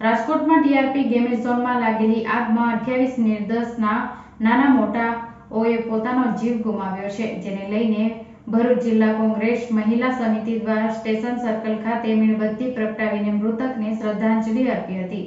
રાજકોટમાં ટીઆરપી ગેમેજ ઝોનમાં લાગેલી આગમાં અઠ્યાવીસ નિર્દોષના નાના મોટાઓએ પોતાનો જીવ ગુમાવ્યો છે, જેને લઈને ભરૂચ જિલ્લા કોંગ્રેસ મહિલા સમિતિ દ્વારા સ્ટેશન સર્કલ ખાતે મીણબત્તી પ્રગટાવીને મૃતકને શ્રદ્ધાંજલિ અર્પી હતી.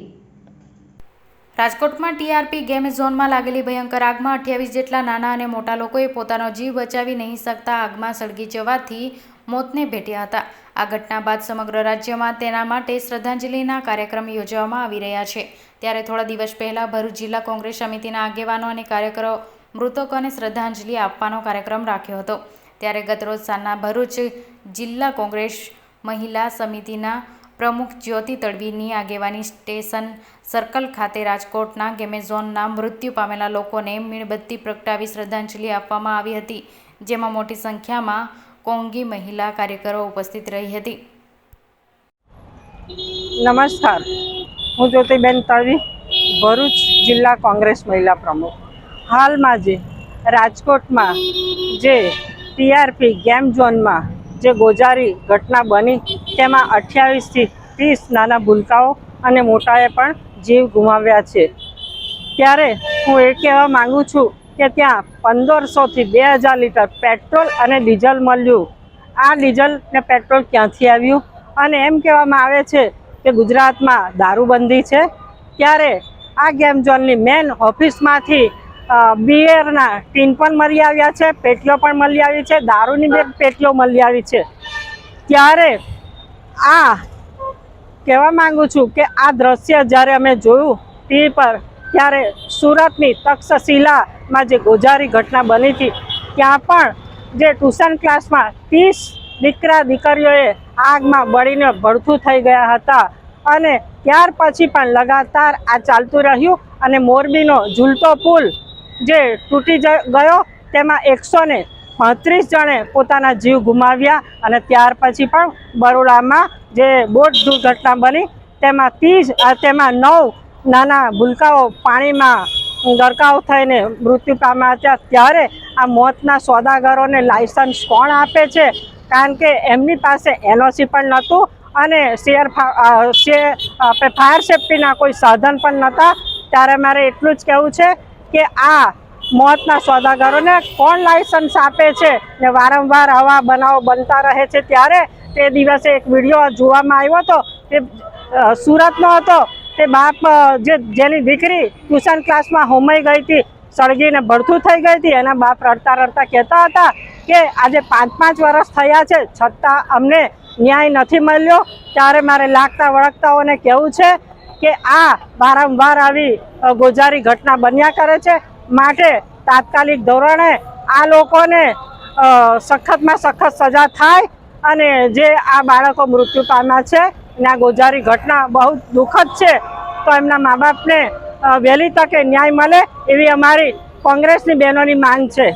રાજકોટમાં ટીઆરપી ગેમ ઝોનમાં લાગેલી ભયંકર આગમાં અઠ્યાવીસ જેટલા નાના અને મોટા લોકોએ પોતાનો જીવ બચાવી નહીં શકતા આગમાં સળગી જવાથી મોતને ભેટ્યા હતા. આ ઘટના બાદ સમગ્ર રાજ્યમાં તેના માટે શ્રદ્ધાંજલિના કાર્યક્રમ યોજવામાં આવી રહ્યા છે. ત્યારે થોડા દિવસ પહેલાં ભરૂચ જિલ્લા કોંગ્રેસ સમિતિના આગેવાનો અને કાર્યકરો મૃતકોને શ્રદ્ધાંજલિ આપવાનો કાર્યક્રમ રાખ્યો હતો. ત્યારે ગતરોજ સાંજના ભરૂચ જિલ્લા કોંગ્રેસ મહિલા સમિતિના પ્રમુખ જ્યોતિ તડવીની આગેવાની સ્ટેશન સર્કલ ખાતે રાજકોટના ગેમેઝોનના મૃત્યુ પામેલા લોકોને મીણબત્તી પ્રગટાવી શ્રદ્ધાંજલિ આપવામાં આવી હતી, જેમાં મોટી સંખ્યામાં કોંગી મહિલા કાર્યકરો ઉપસ્થિત રહી હતી. નમસ્કાર. હું જ્યોતિબેન તળવી ભરૂચ જિલ્લા કોંગ્રેસ મહિલા પ્રમુખ. હાલમાં જે રાજકોટમાં જે ટીઆરપી ગેમ ઝોનમાં જે ગોજારી ઘટના બની, તેમાં અઠ્યાવીસથી ત્રીસ નાના ભૂલકાઓ અને મોટાએ પણ જીવ ગુમાવ્યા છે. ત્યારે હું એ કહેવા માંગુ છું કે ત્યાં પંદરસોથી બે હજાર લીટર પેટ્રોલ અને ડીઝલ મળ્યું. આ ડીઝલ ને પેટ્રોલ ક્યાંથી આવ્યું? અને એમ કહેવામાં આવે છે કે ગુજરાતમાં દારૂબંધી છે? ત્યારે આ ગેમ ઝોનની મેન ઓફિસમાંથી બિયરના ટીન પણ મળી આવ્યા છે પેટલો પણ મળી આવી છે, દારૂની બે પેટલો મળી આવી છે. ત્યારે આ કહેવા માંગુ છું કે આ દ્રશ્ય જ્યારે અમે જોયું ટીવી પર, ત્યારે સુરતની તક્ષશિલામાં જે ગોજારી ઘટના બની હતી, ત્યાં પણ જે ટ્યુશન ક્લાસમાં ત્રીસ દીકરા દીકરીઓએ આગમાં બળીને ભડથું થઈ ગયા હતા. અને ત્યાર પછી પણ લગાતાર આ ચાલતું રહ્યું અને મોરબીનો ઝૂલતો પુલ જે તૂટી ગયો, તેમાં એકસો ને પાંત્રીસ જણે પોતાના જીવ ગુમાવ્યા અને ત્યાર પછી પણ બરોડામાં જે બોટ દુર્ઘટના બની તેમાં ત્રીસ તેમાં નવ નાના ભૂલકાઓ પાણીમાં ગરકાવ થઈને મૃત્યુ પામ્યા હતા. ત્યારે આ મોતના સોદાગરોને લાયસન્સ કોણ આપે છે? કારણ કે એમની પાસે એનઓસી પણ નહોતું અને શેર ફા- શેર, આપણે ફાયર સેફટીના કોઈ સાધન પણ નહોતા. ત્યારે મારે એટલું જ કહેવું છે કે આ મોતના સોદાગરોને કોણ લાયસન્સ આપે છે ને વારંવાર આવા બનાવો બનતા રહે છે ત્યારે તે દિવસે એક વીડિયો જોવામાં આવ્યો હતો તે સુરતનો હતો તે બાપ જે, જેની દીકરી ટ્યુશન ક્લાસમાં હોમાઈ ગઈ હતી, સળગીને ભડથું થઈ ગઈ હતી, એના બાપ રડતા રડતા કહેતા હતા કે આજે પાંચ પાંચ વર્ષ થયા છે, છતાં અમને ન્યાય નથી મળ્યો. ત્યારે મારે લાગતા વળગતાઓને કહેવું છે કે આ વારંવાર આવી ગોઝારી ઘટના બન્યા કરે છે. માટે તાત્કાલિક ધોરણે આ લોકોને સખતમાં સખત સજા થાય અને જે આ બાળકો મૃત્યુ પામ્યા છે અને આ ગોજારી ઘટના બહુ દુઃખદ છે, તો એમના મા બાપને વહેલી તકે ન્યાય મળે એવી અમારી કોંગ્રેસની બહેનોની માંગ છે.